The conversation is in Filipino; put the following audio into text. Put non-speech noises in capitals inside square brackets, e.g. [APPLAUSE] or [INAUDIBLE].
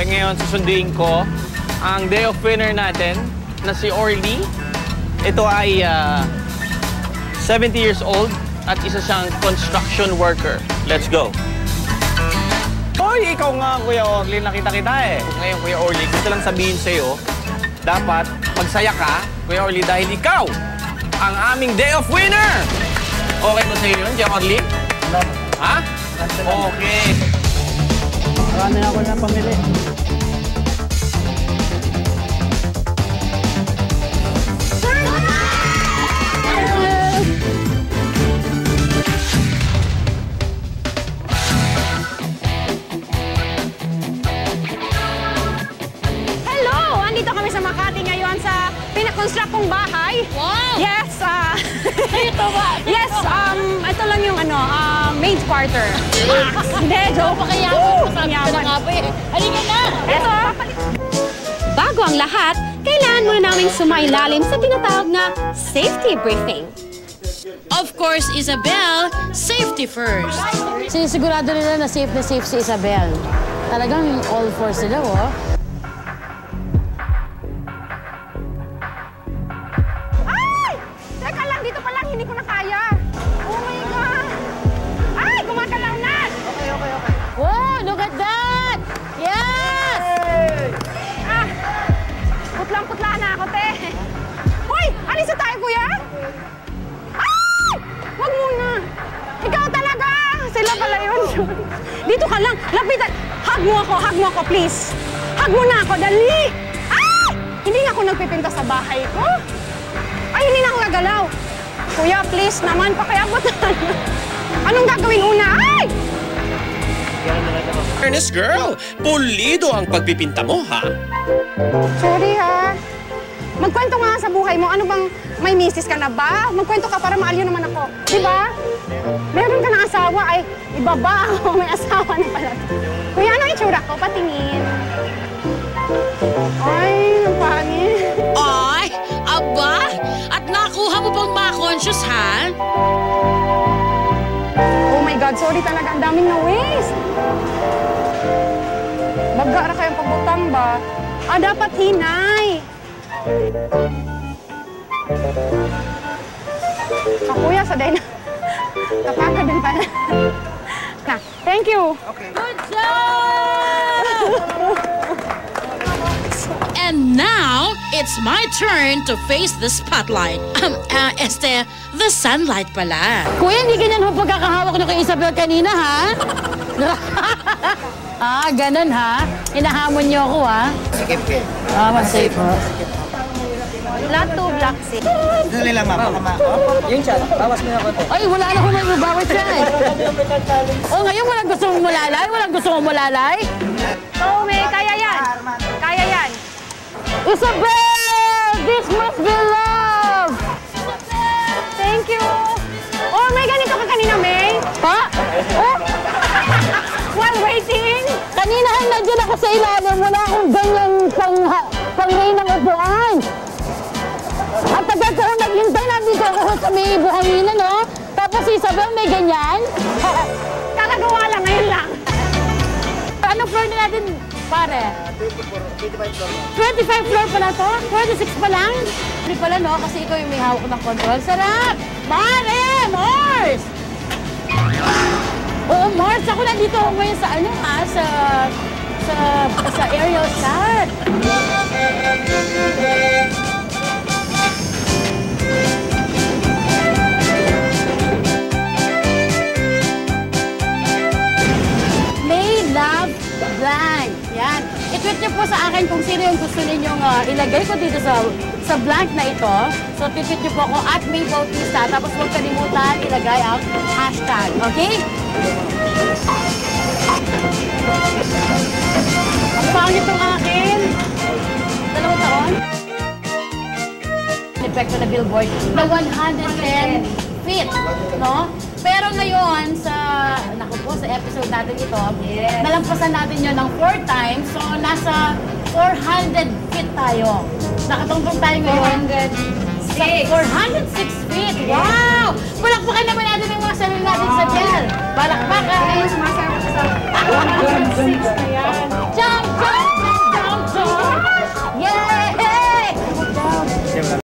Kaya ngayon, susunduin ko ang day of winner natin na si Orly. Ito ay ah, 70 years old at isa siyang construction worker. Let's go! Hoy, ikaw nga, Kuya Orly. Nakita kita eh. Ngayon, Kuya Orly, gusto lang sabihin sa'yo, dapat magsaya ka, Kuya Orly, dahil ikaw ang aming day of winner! Okay ba sa'yo yun, Kuya Orly? Ha? Okay. Marami na ako na pamili. Hello! Andito kami sa Makati ngayon sa pinakonstruct kong bahay. Wow! Yes, ah... [LAUGHS] Ito ba? yes, um, ito lang yung ano, ah, main quarter. [LAUGHS] Hindi, joke. Pakayaman, masabi ko na nga ba eh. Halika na! Ito, Bago ang lahat, kailangan muna namin sumailalim sa tinatawag na safety briefing. Of course, Isabel, safety first. Sinisigurado nila na safe na safe si Isabel. Talagang all four sila, oh. Ay! Wag muna. Ikaw talaga! Sila pala yun. Dito ka lang. Lapitan. Hug mo ako, hug mo ako, please. Hug mo na ako, dali! Ay! Hindi nga ako nagpipinta sa bahay ko. Ay, hindi na ako gagalaw. Kuya, please naman, pakiabot na. Anong gagawin una? Ay! Fairness girl, pulido ang pagpipinta mo ha. Sorry ha. Magkwento nga sa buhay mo. Ano bang may misis ka na ba? Magkwento ka para maaliw naman ako. Di ba? Meron ka ng asawa. Ay, iba ba ako? [LAUGHS] May asawa na pala. Kuya, ano itsura ko? Patingin. Ay, ang pangit. Ay, aba! At nakuha mo pang ma-conscious, ha? Oh my God, sorry talaga. Ang daming na-waste. Baga na kayong pagbutang ba? Ah, dapat hinay. Ah, kuya, sa. Kapaka din pala. na, thank you. Good job! And now, it's my turn to face the spotlight. Um, uh, este, the sunlight pala. Kuya, hindi ganyan ho pagkakahawak niyo kay Isabel kanina, ha? [LAUGHS] ah, ganun, ha? Hinahamon niyo ako, ha? Sikip Ah, mas safe, ho. Lot to black six. Dali lang, ma'am. Ma... Yung chat, bawas mo na konti. Ay, wala na akong magbabawit siya, eh. Oh, ngayon walang gusto mong mulalay? Walang gusto mong mulalay? Oh, may kaya yan. Kaya yan. Isabel! This must be love! Thank you. Oh, may ganito ka kanina, May. Ha? Oh, [LAUGHS] While waiting. kanina ay nandiyan ako sa ilalim. Wala akong ganyan pang, pang-lay ng upuan. At tagal ko naghintay, nandito ako sa may buhangin, no? Tapos si Isabel may ganyan. [LAUGHS] Kakagawa lang, ngayon lang. Anong floor na natin, pare? 25 floor pa na to? 26 pa lang? Hindi pala, no? Kasi ikaw yung may hawak ng control. Sarap! Pare! Mars! Oo, Mars. Ako nandito ako ngayon sa ano, ha? Sa... Sa, sa aerial shot. Akin kung sino yung gusto ninyong uh, ilagay ko dito sa sa blank na ito. So, tweet niyo po ako at May Bautista. Tapos huwag kalimutan ilagay ang hashtag. Okay? Ang pangit ng akin. Dalawang taon. Epekto na billboard na 110 feet, no? Pero ngayon, sa, naku po, sa episode natin ito, nalampasan natin yun ng 4 times. So, nasa 400 feet tayo. Nakatungtong tayo ngayon. 406. 406 feet. Wow! Palakpakan naman natin yung mga sarili natin sa gel. Palakpakan.